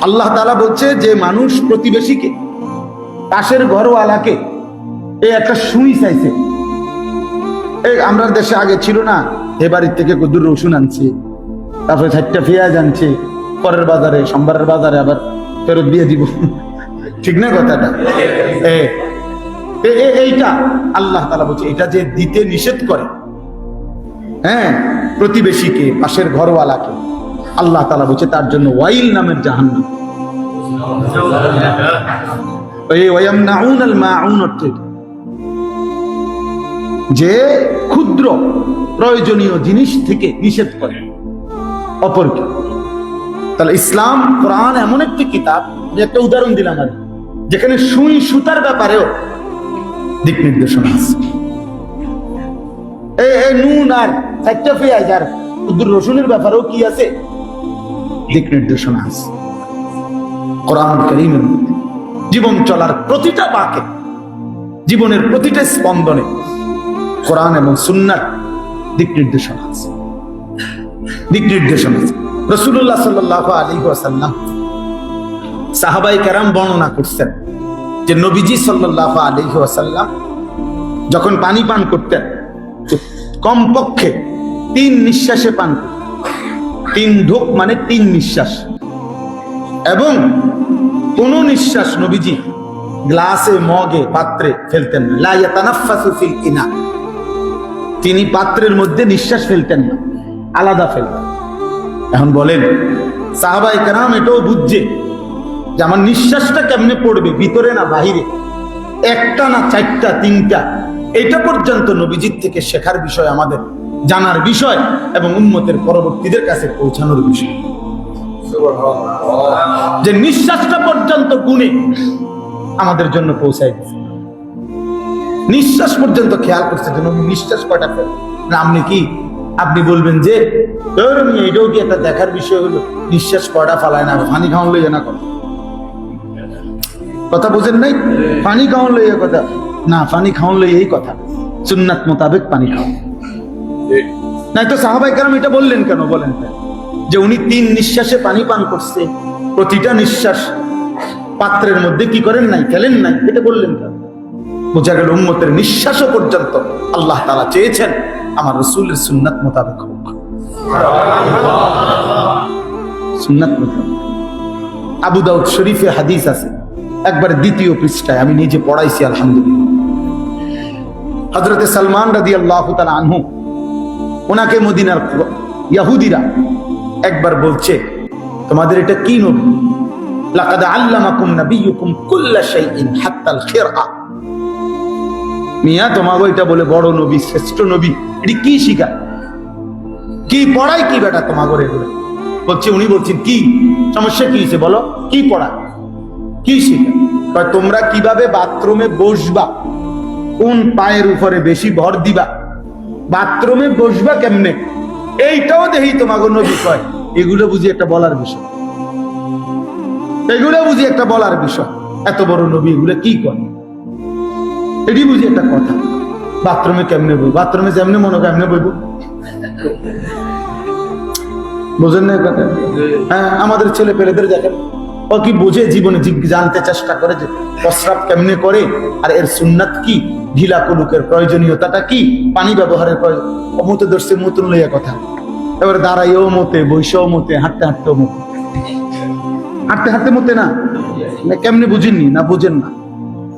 আল্লাহ তালা বলছে যে মানুষ প্রতিবেশীকে, পাশের ঘরওয়ালাকে, এই একটা সুই চাইছে। এই আমরা দেশে আগে ছিল না, এ বাড়ির থেকে কদুর রসুন আনছে, তারপরে চারটা পেঁয়াজ আনছে, পরের বাজারে, সোমবারের বাজারে আবার ফেরত দিয়ে দিব। ঠিক না কথাটা? এ, এ- এ- এইটা আল্লাহ তালা বলছে, এটা যে দিতে নিষেধ করে হ্যাঁ প্রতিবেশীকে, পাশের ঘরওয়ালাকে। আল্লাহ তালা বলছে, তার জন্য ওয়াইল নামের এটা। যে ক্ষুদ্র প্রয়োজনীয় জিনিস থেকে নিষেধ করে, অপরকে। তাহলে ইসলাম, কোরআন এমন একটি কিতাব, যে একটা উদাহরণ দিলাম আমি, যেখানে সুই সুতার ব্যাপারেও দিক নির্দেশনা আছে। নুন আর চারটা পেঁয়াজ আর রসুনের ব্যাপারেও কি আছে? দিক নির্দেশনা আছে। কোরআন করিমের মধ্যে জীবন চলার প্রতিটা বাকে, জীবনের প্রতিটা স্পন্দনে কোরআন এবং সুন্নার দিক নির্দেশনা আছে। দিক নির্দেশনা আছে। রসুল্লাহ সাল্লাহ আলী ওয়াসাল্লাম সাহাবাই কেরাম বর্ণনা করছেন যে নবীজি সাল্লাহ আলী ওয়াসাল্লাম যখন পানি পান করতেন, কমপক্ষে তিন নিঃশ্বাসে পান করতেন। তিন ঢোক মানে তিন নিঃশ্বাস। এবং কোন নিঃশ্বাস নবীজি গ্লাসে, মগে, পাত্রে ফেলতেন না। তিনি পাত্রের মধ্যে নিঃশ্বাস ফেলতেন না, আলাদা ফেলতেন। এখন বলেন সাহাবাই কারাম এটাও বুঝছে যে আমার নিঃশ্বাসটা কেমনে পড়বে, ভিতরে না বাহিরে? একটা না চারটা, তিনটা? এটা পর্যন্ত নবীজির থেকে শেখার বিষয় আমাদের। জানার বিষয় এবং উন্মতের পরবর্তীদের কাছে পৌঁছানোর বিষয়। যে নিঃশ্বাসটা পর্যন্ত গুণে আমাদের জন্য পৌঁছায় নিঃশ্বাস পর্যন্ত খেয়াল করছে যে নবী নিঃশ্বাস কয়টা ফেলে? আপনি কি? আপনি বলবেন যে এটাও কি একটা দেখার বিষয় হলো? নিঃশ্বাস কয়টা ফালায় না? পানি খাওয়ান লইয়া না কথা? কথা বোঝেন নাই? পানি খাওয়ান লইয়া কথা? না, পানি খাওয়ান লইয়া এই কথা। সুন্নাত মোতাবেক পানি খাওয়ান তো সাহাবাই কারণ এটা বললেন কেন? বলেন। যে উনি তিন নিঃশ্বাসে পানি পান করছে। প্রতিটা নিঃশ্বাস পাত্রের মধ্যে কি করেন নাই, ফেলেন নাই? এটা বললেন কেন? বোঝা গেল উম্মতের পর্যন্ত আল্লাহ তালা চেয়েছেন আমার রসুলের সুন্নাত মোতাবেক হোক। সুন্নাত আবু দাউদ শরীফে হাদিস আছে। একবার দ্বিতীয় পৃষ্ঠায় আমি নিজে পড়াইছি, আলহামদুলিল্লাহ। হজরতে সালমান রাদি আল্লাহ আনহু ওনাকে মদিনার ইয়াহুদিরা একবার বলছে, তোমাদের এটা কি নবী? লাকাদ আল্লামাকুম নাবিয়্যুকুম কুল্লা শাইইন হাত্তাল খিরআ। মিয়া, তোমাকে এটা বলে বড় নবী, শ্রেষ্ঠ নবী, এটি কি শিখা কি পড়ায় কি বেটা তোমাকে এগুলো বলছে, উনি বলছেন, কি? সমস্যা কি হয়েছে বলো? কি পড়া কি শিখা তোমরা কীভাবে বাথরুমে বসবা? কোন পায়ের উপরে বেশি ভর দিবা? বাথরুমে বসবা কেমনে? এইটাও দেখি তোমাকে নবী কয় এগুলো বুঝি একটা বলার বিষয়। এগুলো বুঝি একটা বলার বিষয়। এত বড় নবী, এগুলো কি করে? এটি বুঝি একটা কথা। বাথরুমে কেমনে বই বাথরুমে যেমনে মনে কেমনে বইব। বোঝেন না কথা হ্যাঁ আমাদের ছেলে পেলেদের দেখেন। ও কি বুঝে জীবনে জানতে চেষ্টা করে যে প্রস্রাব কেমনে করে? আর এর সুন্নাত কি? ঢিলা কুলুকের প্রয়োজনীয়তাটা কি? পানি ব্যবহারের প্রয়োজন অমতে দর্শে মতন লইয়া কথা। এবার দাঁড়াইও মতে বৈশও মতে, হাঁটতে হাঁটতেও মতে। হাঁটতে হাঁটতে মতে না? না কেমনে বুঝেননি? না বুঝেন না?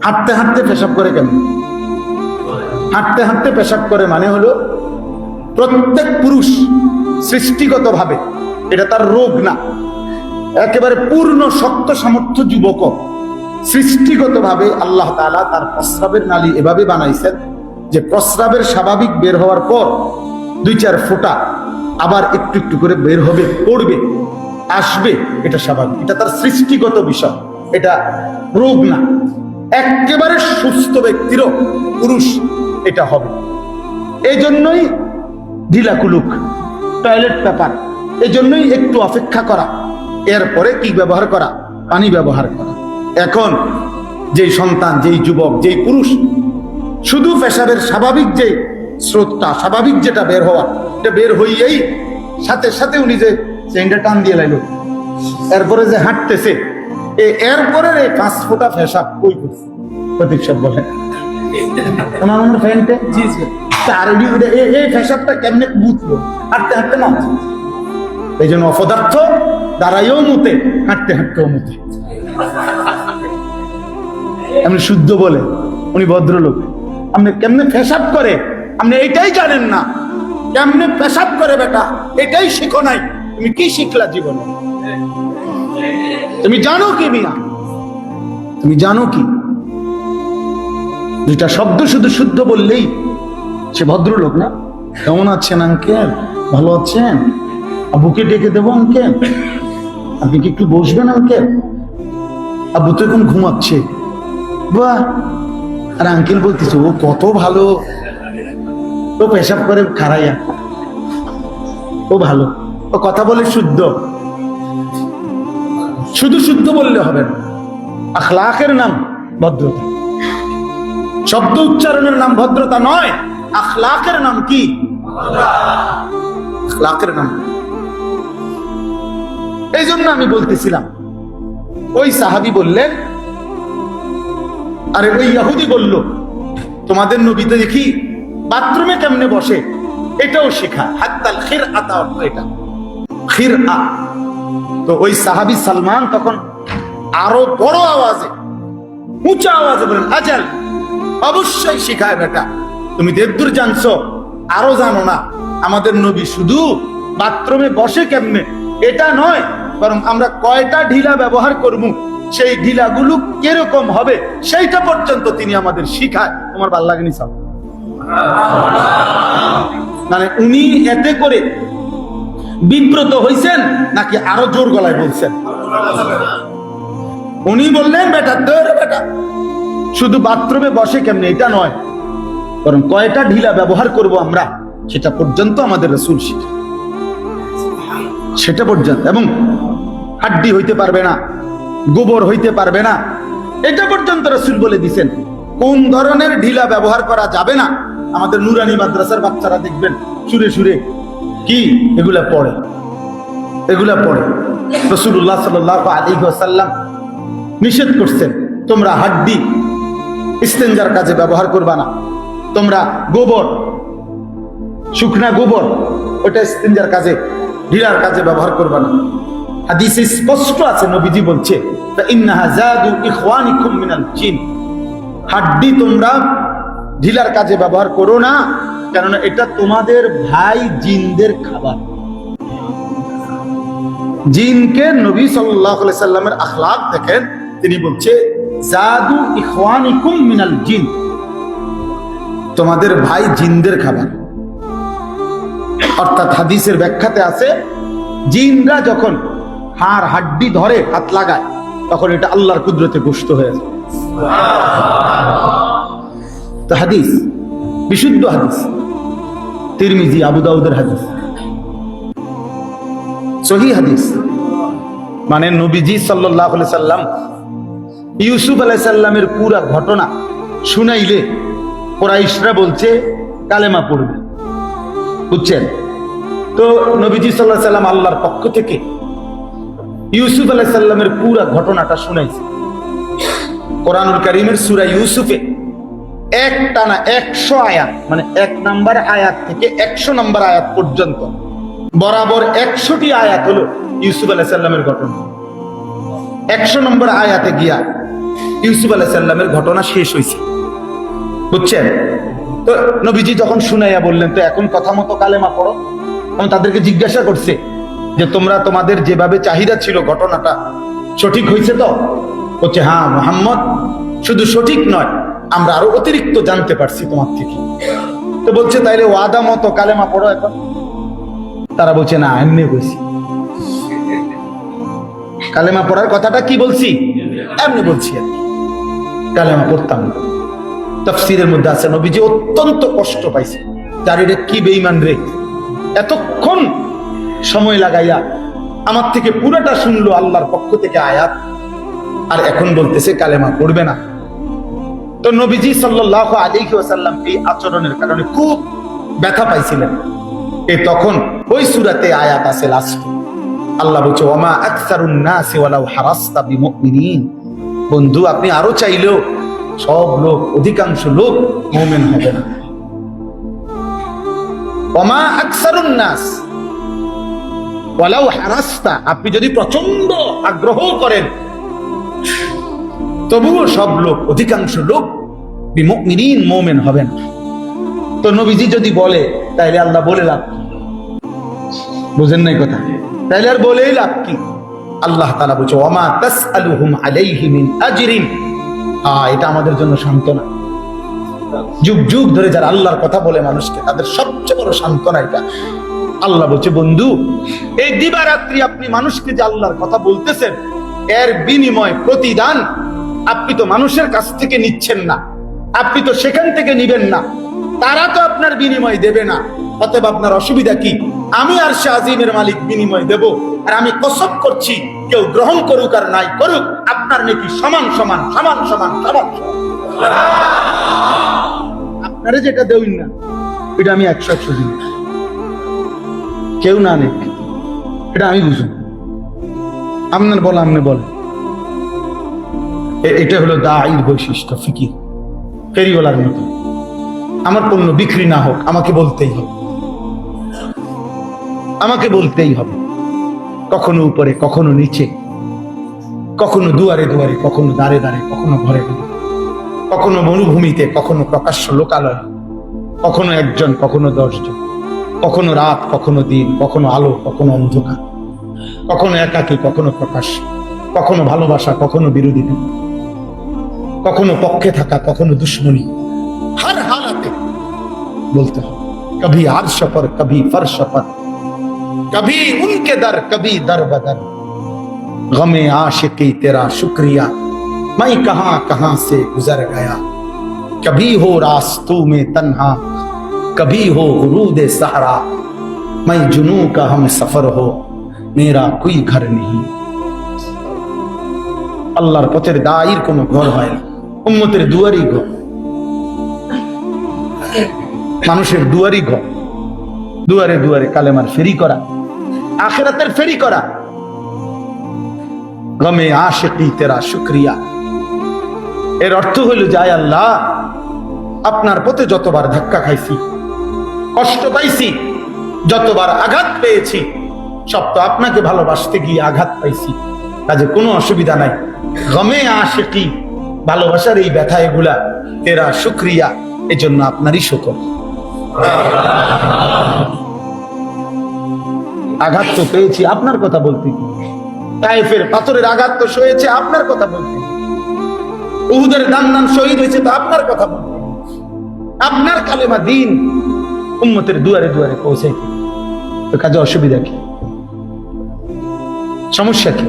হাঁটতে হাঁটতে পেশাব করে কেমন? হাঁটতে হাঁটতে পেশাব করে মানে হলো, প্রত্যেক পুরুষ সৃষ্টিগত ভাবে এটা তার রোগ না, একেবারে পূর্ণ শক্ত সামর্থ্য যুবক সৃষ্টিগত ভাবে আল্লাহ তাআলা তার প্রস্রাবের নালী এভাবে বানাইছেন যে প্রস্রাবের স্বাভাবিক বের হওয়ার পর দুই চার ফোঁটা আবার একটু একটু করে বের হবে, পড়বে, আসবে, এটা স্বাভাবিক। এটা তার সৃষ্টিগত বিষয়। এটা রোগ না। একেবারে সুস্থ ব্যক্তিরও পুরুষ এটা হবে। এই জন্যই ঢিলাকুলুক, টয়লেট পেপার এই জন্যই একটু অপেক্ষা করা, এরপরে কি ব্যবহার করা? পানি ব্যবহার করা। এখন যেই সন্তান যেই যুবক যেই পুরুষ শুধু পেশাবের স্বাভাবিক যে স্রোতটা স্বাভাবিক যেটা বের হওয়া এটা বের হইয়েই সাথে সাথে উনি যে চেইনটা টান দিয়ে লাইল এরপরে যে হাঁটতেছে এ- এরপরে এই পাঁচ ফোঁটা ফেসা কই করছে? প্রদীপ সাহেব বলেন। ওনার আমার ফ্যানটে? জি জি। তার ওই- ওই- এই- এই ফেসাবটা কেমনে বুঝলো হাঁটতে হাঁটতে না এই জন্য অপদার্থ দাঁড়াইও মুতে হাঁটতে হাঁটতেও মুতে। এমনি শুদ্ধ বলে, উনি ভদ্রলোক। আপনি কেমনে পেশাব করে? আপনি এইটাই জানেন না। কেমনে পেশাব করে বেটা? এটাই শিখো নাই। তুমি কি শিখলা জীবনে? তুমি জানো কি মিয়া? তুমি জানো কি? দুইটা শব্দ শুধু শুদ্ধ বললেই সে ভদ্রলোক না? কেমন আছেন আঙ্কেল? ভালো আছেন? আবুকে ডেকে দেবো আঙ্কেল? আপনি কি একটু বসবেন আঙ্কেল? আবু তো এখন ঘুমাচ্ছে। বাহ! আর আঙ্কেল বলতেছে, ও কত ভালো। ও পেশাব করে খারাইয়া ও ভালো। ও কথা বলে শুদ্ধ। শুধু শুদ্ধ বললে হবে না। আখলাকের নাম ভদ্রতা। শব্দ উচ্চারণের নাম ভদ্রতা নয়। আখলাকের নাম কি? আখলাকের নাম। এই জন্য আমি বলতেছিলাম, ওই সাহাবি বললেন আরে ওই ইহুদি বলল, তোমাদের নবীতে দেখি বাথরুমে কেমনে বসে? এটাও শেখা। হাত্তাল খির আতা অর্থ এটা। খির আ তো ওই সাহাবি সালমান তখন আরও বড় আওয়াজে, উঁচা আওয়াজে বলেন আজাল, অবশ্যই শিখায় বেটা। তুমি দেবদূর জানছো, আরও জানো না। আমাদের নবী শুধু বাথরুমে বসে কেমনে? এটা নয়, বরং আমরা কয়টা ঢিলা ব্যবহার করব? সেই ঢিলাগুলো কীরকম হবে, সেইটা পর্যন্ত তিনি আমাদের শিখায়। তোমার ভালো লাগেনি সব মানে উনি এতে করে বিব্রত হইছেন, নাকি আরও জোর গলায় বলছেন? উনি বললেন, বেটা দৌড়ে বেটা, শুধু বাথরুমে বসে কেমনে? এটা নয়, বরং কয়টা ঢিলা ব্যবহার করব আমরা, সেটা পর্যন্ত আমাদের রসুল শিখে। সেটা পর্যন্ত, এবং হাড্ডি হইতে পারবে না। গোবর হইতে পারবে না। এটা পর্যন্ত রসুল বলে দিছেন, কোন ধরনের ঢিলা ব্যবহার করা যাবে না? আমাদের নুরানি মাদ্রাসার বাচ্চারা দেখবেন, সুরে সুরে, কি? এগুলা পড়ে। এগুলা পড়ে। রসুল্লাহ সাল্লাহ আলী নিষেধ করছেন, তোমরা হাড্ডি ইস্তেঞ্জার কাজে ব্যবহার করবা না। তোমরা গোবর, শুকনা গোবর, ওটা ইস্তেঞ্জার কাজে, ঢিলার কাজে ব্যবহার করবা না। হাদিসে স্পষ্ট আছে, নবীজি বলছে হাড্ডি তোমরা ঢিলার কাজে ব্যবহার করো না, কেননা এটা তোমাদের ভাই জিনদের খাবার। জিনকে নবী সাল্লামের আখলাক দেখেন, তিনি বলছে, জাদু ইখওয়ানিকুম মিনাল জিন। তোমাদের ভাই জিনদের খাবার। অর্থাৎ হাদিসের ব্যাখ্যাতে আছে, জিনরা যখন হাড় হাড্ডি ধরে হাত লাগায়, তখন এটা আল্লাহর কুদরতে গুষ্ট হয়ে যায়। হাদিস, বিশুদ্ধ হাদিস। তিরমিজি, আবু দাউদের হাদিস। সহি হাদিস। মানে নবীজি সাল্লাহ সাল্লাম, ইউসুফ আলাই সাল্লামের পুরা ঘটনা শুনাইলে কোরাইশরা বলছে, কালেমা পড়বে। বুঝছেন? তো নবীজি সাল্লাহ সাল্লাম আল্লাহর পক্ষ থেকে ইউসুফ আলাই সাল্লামের পুরা ঘটনাটা শুনাইছে কোরআনুল করিমের সুরা ইউসুফে এক টানা একশো আয়াত মানে এক নাম্বার আয়াত থেকে একশো নাম্বার আয়াত পর্যন্ত বরাবর একশোটি আয়াত হলো ইউসুফ আলাহ সাল্লামের ঘটনা। একশো নম্বর আয়াতে গিয়া ইউসুফ আলাহ সাল্লামের ঘটনা শেষ হয়েছে বুঝছেন? তো নবীজি যখন শুনাইয়া বললেন, তো এখন কথা মতো কালেমা পড়ো। তখন তাদেরকে জিজ্ঞাসা করছে যে তোমরা তোমাদের যেভাবে চাহিদা ছিল ঘটনাটা সঠিক হয়েছে তো? বলছে হ্যাঁ মোহাম্মদ, শুধু সঠিক নয়, আমরা আরও অতিরিক্ত জানতে পারছি তোমার থেকে। তো বলছে, তাইলে ওয়াদা মতো কালেমা পড়ো এখন। তারা বলছে, না, এমনি বলছি। কালেমা পড়ার কথাটা কি বলছি? এমনি বলছি আর কালেমা পড়তাম না। তফসিরের মধ্যে আছে, নবীজি অত্যন্ত কষ্ট পাইছে। যার এটা কি বেইমান রে? এতক্ষণ সময় লাগাইয়া আমার থেকে পুরোটা শুনলো আল্লাহর পক্ষ থেকে আয়াত। আর এখন বলতেছে, কালেমা পড়বে না। তো নবীজি সাল্লাহ আলী ওয়াসাল্লাম এই আচরণের কারণে খুব ব্যথা পাইছিলেন। এ তখন ওই সুরাতে আয়াত আছে লাস্ট আল্লাহ বলছে, ওমা আকসারুন হারাস্তা বিমুমিনিন। বন্ধু, আপনি আরও চাইলেও সব লোক, অধিকাংশ লোক মুমিন হবে না। ওয়ালাউ হারাস্তা, আপনি যদি প্রচণ্ড আগ্রহ করেন, তবুও সব লোক, অধিকাংশ লোক মুমিন হবে তো নবীজি যদি বলে, তাইলে আল্লাহ বলে লাভ কি? বুঝেন নাই কথা? তাইলে আর বলেই লাভ কি? আল্লাহ তালা বলছে ওমা তাসআলুহুম আলাইহি মিন আজরিন। হ্যাঁ এটা আমাদের জন্য সান্ত্বনা। যুগ যুগ ধরে যারা আল্লাহর কথা বলে মানুষকে, তাদের সবচেয়ে বড় সান্ত্বনা এটা। আল্লাহ বলছে, বন্ধু, এই দিবারাত্রি আপনি মানুষকে যে আল্লাহর কথা বলতেছেন, এর বিনিময় প্রতিদান আপনি তো মানুষের কাছ থেকে নিচ্ছেন না, আপনি তো সেখান থেকে নিবেন না, তারা তো আপনার বিনিময় দেবে না, অতএব আপনার অসুবিধা কি? আমি আর আজিমের মালিক বিনিময় দেব, আর আমি কসব করছি, কেউ গ্রহণ করুক আর নাই করুক, আপনার নাকি সমান সমান সমান সমান সমান আপনারা যেটা দেউন না এটা আমি একশো একশো দিন। কেউ না নেক। এটা আমি বুঝুন আপনার বলা আপনি বলেন এটা হলো দায়ের বৈশিষ্ট্য ফিকির ফেরিওয়ালার মতো। আমার পণ্য বিক্রি না হোক, আমাকে বলতেই হবে। আমাকে বলতেই হবে। কখনো উপরে, কখনো নিচে। কখনো দুয়ারে দুয়ারে, কখনো দাঁড়ে দাঁড়ে কখনো ঘরে ঘরে। কখনো মরুভূমিতে, কখনো প্রকাশ্য লোকালয়। কখনো একজন, কখনো দশজন। কখনো রাত কখনো দিন কখনো আলো কখনো অন্ধকার কখনো একাকী কখনো প্রকাশ কখনো ভালোবাসা কখনো বিরোধিতা কখনো পক্ষে থাকা কখনো দুশ্মনী হর হালাতে বলতে হবে কভি আরশ पर कभी फर्श पर कभी उनके दर कभी दर बदर गमे आशिकी तेरा शुक्रिया मैं कहां कहां से गुजर गया कभी हो रास्तों में तन्हा कभी हो गुरूद सहरा मैं जुनू का हम सफर हो मेरा कोई घर नहीं আল্লাহর পথের দায়ের কোনো ঘর হয় না উম্মতের দুয়ারই ঘর মানুষের দুয়ারই ঘর দুয়ারে দুয়ারে কালেমার ফেরি করা আখেরাতের ফেরি করা গমে আশেকি তেরা শুক্রিয়া এর অর্থ হইল যায় আল্লাহ আপনার পথে যতবার ধাক্কা খাইছি কষ্ট পাইছি, যতবার আঘাত পেয়েছি, সব তো আপনাকে ভালোবাসতে গিয়ে আঘাত পাইছি। কাজে কোনো অসুবিধা নাই। গমে আশেকি, ভালোবাসার এই ব্যথা এগুলা তেরা শুক্রিয়া এজন্য আপনারই শুকর। আঘাত তো পেয়েছি, আপনার কথা বলতে কি পাথরের আঘাত তো সয়েছে, আপনার কথা বলতে কি? উহুদের দান দান শহীদ হয়েছে, তো আপনার কথা বলতে আপনার কালেমা দিন উম্মতের দুয়ারে দুয়ারে পৌঁছে তো কাজে অসুবিধা কি? সমস্যা কি?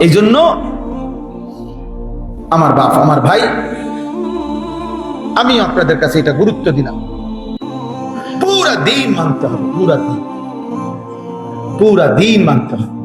এই জন্য আমার বাপ, আমার ভাই আমি আপনাদের কাছে এটা গুরুত্ব দিলাম। পুরা দিন মানতে হবে, পুরা দিন। পুরা দিন মানতে হবে।